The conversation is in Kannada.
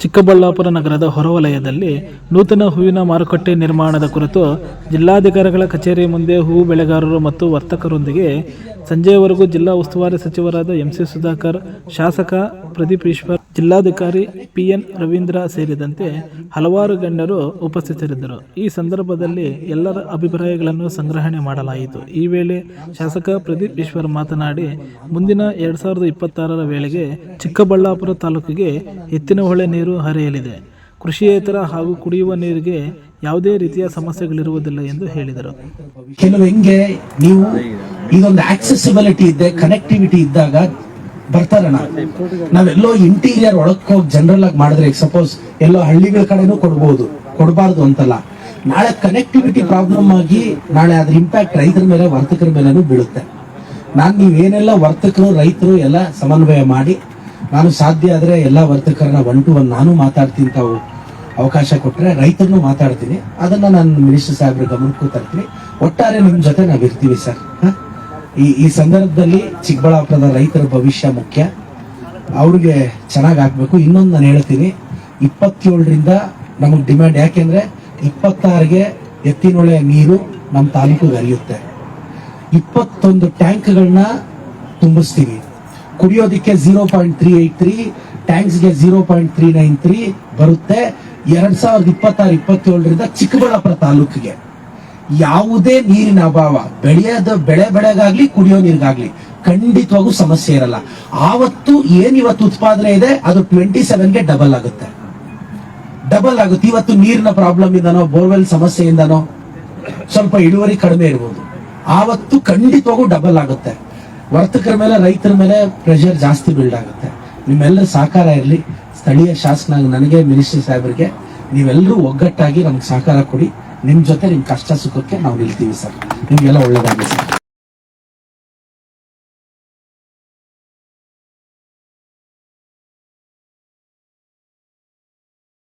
ಚಿಕ್ಕಬಳ್ಳಾಪುರ ನಗರದ ಹೊರವಲಯದಲ್ಲಿ ನೂತನ ಹೂವಿನ ಮಾರುಕಟ್ಟೆ ನಿರ್ಮಾಣದ ಕುರಿತು ಜಿಲ್ಲಾಧಿಕಾರಿಗಳ ಕಚೇರಿ ಮುಂದೆ ಹೂವು ಬೆಳೆಗಾರರು ಮತ್ತು ವರ್ತಕರೊಂದಿಗೆ ಸಂಜೆಯವರೆಗೂ ಜಿಲ್ಲಾ ಉಸ್ತುವಾರಿ ಸಚಿವರಾದ ಎಂಸಿ ಸುಧಾಕರ್, ಶಾಸಕ ಪ್ರದೀಪ್ ಈಶ್ವರ್, ಜಿಲ್ಲಾಧಿಕಾರಿ ಪಿಎನ್ ರವೀಂದ್ರ ಸೇರಿದಂತೆ ಹಲವಾರು ಗಣ್ಯರು ಉಪಸ್ಥಿತರಿದ್ದರು. ಈ ಸಂದರ್ಭದಲ್ಲಿ ಎಲ್ಲರ ಅಭಿಪ್ರಾಯಗಳನ್ನು ಸಂಗ್ರಹಣೆ ಮಾಡಲಾಯಿತು. ಈ ವೇಳೆ ಶಾಸಕ ಪ್ರದೀಪ್ ಈಶ್ವರ್ ಮಾತನಾಡಿ, ಮುಂದಿನ ಎರಡ್ ಸಾವಿರದ ಇಪ್ಪತ್ತಾರರ ವೇಳೆಗೆ ಚಿಕ್ಕಬಳ್ಳಾಪುರ ತಾಲೂಕಿಗೆ ಎತ್ತಿನಹೊಳೆ ನೀರು ಹರಿಯಲಿದೆ. ಕೃಷಿಯೇತರ ಹಾಗೂ ಕುಡಿಯುವ ನೀರಿಗೆ ಯಾವುದೇ ರೀತಿಯ ಸಮಸ್ಯೆಗಳಿರುವುದಿಲ್ಲ ಎಂದು ಹೇಳಿದರು. ಕೆಲವು ಹೆಂಗೆ ನೀವು ಇದೊಂದು ಆಕ್ಸೆಸಿಬಿಲಿಟಿ ಇದ್ದೆ ಕನೆಕ್ಟಿವಿಟಿ ಇದ್ದಾಗ ಬರ್ತಾರಣ. ನಾವೆಲ್ಲೋ ಇಂಟೀರಿಯರ್ ಒಳಕ್ ಹೋಗಿ ಜನರಲ್ ಆಗಿ ಮಾಡಿದ್ರೆ ಸಪೋಸ್ ಎಲ್ಲೋ ಹಳ್ಳಿಗಳ ಕಡೆನೂ ಕೊಡ್ಬೋದು, ಕೊಡಬಾರ್ದು ಅಂತಲ್ಲ. ನಾಳೆ ಕನೆಕ್ಟಿವಿಟಿ ಪ್ರಾಬ್ಲಮ್ ಆಗಿ, ನಾಳೆ ಅದ್ರ ಇಂಪ್ಯಾಕ್ಟ್ ರೈತರ ಮೇಲೆ, ವರ್ತಕರ ಮೇಲೆನೂ ಬೀಳುತ್ತೆ. ನಾನು ನೀವೇನೆಲ್ಲ ವರ್ತಕರು, ರೈತರು ಎಲ್ಲ ಸಮನ್ವಯ ಮಾಡಿ, ನಾನು ಸಾಧ್ಯ ಆದ್ರೆ ಎಲ್ಲ ವರ್ತಕರನ್ನ ಒನ್ ಟು ಒನ್ ನಾನು ಮಾತಾಡ್ತೀನಿ ತಾವು ಅವಕಾಶ ಕೊಟ್ಟರೆ ರೈತರನ್ನು ಮಾತಾಡ್ತೀನಿ. ಅದನ್ನ ನಾನು ಮಿನಿಸ್ಟರ್ ಸಾಹೇಬ್ರ ಗಮನಕ್ಕೂ ತರ್ತೀನಿ. ಒಟ್ಟಾರೆ ನಿಮ್ ಜೊತೆ ನಾವು ಇರ್ತೀವಿ ಸರ್? ಈ ಈ ಸಂದರ್ಭದಲ್ಲಿ ಚಿಕ್ಕಬಳ್ಳಾಪುರದ ರೈತರ ಭವಿಷ್ಯ ಮುಖ್ಯ. ಅವ್ರಿಗೆ ಚೆನ್ನಾಗಿ ಹಾಕಬೇಕು ಇನ್ನೊಂದು ನಾನು ಹೇಳ್ತೀನಿ. ಇಪ್ಪತ್ತೇಳರಿಂದ ನಮಗೆ ಡಿಮ್ಯಾಂಡ್ ಯಾಕೆಂದ್ರೆ ಇಪ್ಪತ್ತಾರಿಗೆ ಎತ್ತಿನೊಳೆ ನೀರು ನಮ್ಮ ತಾಲೂಕಿಗೆ ಹರಿಯುತ್ತೆ. ಇಪ್ಪತ್ತೊಂದು ಟ್ಯಾಂಕ್ಗಳನ್ನ ತುಂಬಿಸ್ತೀವಿ. ಕುಡಿಯೋದಕ್ಕೆ zero point three eight three, ಟ್ಯಾಂಕ್ಸ್ಗೆ zero point three nine three ಬರುತ್ತೆ. ಎರಡು ಸಾವಿರದ ಇಪ್ಪತ್ತಾರು, ಇಪ್ಪತ್ತೇಳರಿಂದ ಚಿಕ್ಕಬಳ್ಳಾಪುರ ತಾಲೂಕಿಗೆ. ಯಾವುದೇ ನೀರಿನ ಅಭಾವ, ಬೆಳೆಯದ ಬೆಳೆ ಬೆಳೆಗಾಗ್ಲಿ, ಕುಡಿಯೋ ನೀರಿಗಾಗ್ಲಿ, ಖಂಡಿತವಾಗೂ ಸಮಸ್ಯೆ ಇರಲ್ಲ. ಆವತ್ತು ಏನ್ ಇವತ್ತು ಉತ್ಪಾದನೆ ಇದೆ, ಅದು ಟ್ವೆಂಟಿ ಸೆವೆನ್ಗೆ ಡಬಲ್ ಆಗುತ್ತೆ. ಡಬಲ್ ಆಗುತ್ತೆ. ಇವತ್ತು ನೀರಿನ ಪ್ರಾಬ್ಲಮ್ ಇಂದನೋ ಬೋರ್ವೆಲ್ ಸಮಸ್ಯೆಯಿಂದನೋ ಸ್ವಲ್ಪ ಇಳುವರಿ ಕಡಿಮೆ ಇರ್ಬೋದು. ಆವತ್ತು ಖಂಡಿತವಾಗೂ ಡಬಲ್ ಆಗುತ್ತೆ. ವರ್ತಕರ ಮೇಲೆ, ರೈತರ ಮೇಲೆ ಪ್ರೆಷರ್ ಜಾಸ್ತಿ ಬಿಲ್ಡ್ ಆಗುತ್ತೆ. ನಿಮ್ಮೆಲ್ಲರ ಸಹಕಾರ ಇರಲಿ. ಸ್ಥಳೀಯ ಶಾಸಕನಾಗ ನನಗೆ ಮಿನಿಸ್ಟರ್ ಸಾಹೇಬರಿಗೆ, ನೀವೆಲ್ಲರೂ ಒಗ್ಗಟ್ಟಾಗಿ ನಮ್ಗೆ ಸಹಕಾರ ಕೊಡಿ. ನಿಮ್ ಜೊತೆ ನಿಮ್ಮ ಕಷ್ಟ ಸುಖಕ್ಕೆ ನಾವು ನಿಲ್ತೀವಿ ಸರ್. ನಿಮಗೆಲ್ಲ ಒಳ್ಳೇದಾಗಲಿ ಸರ್.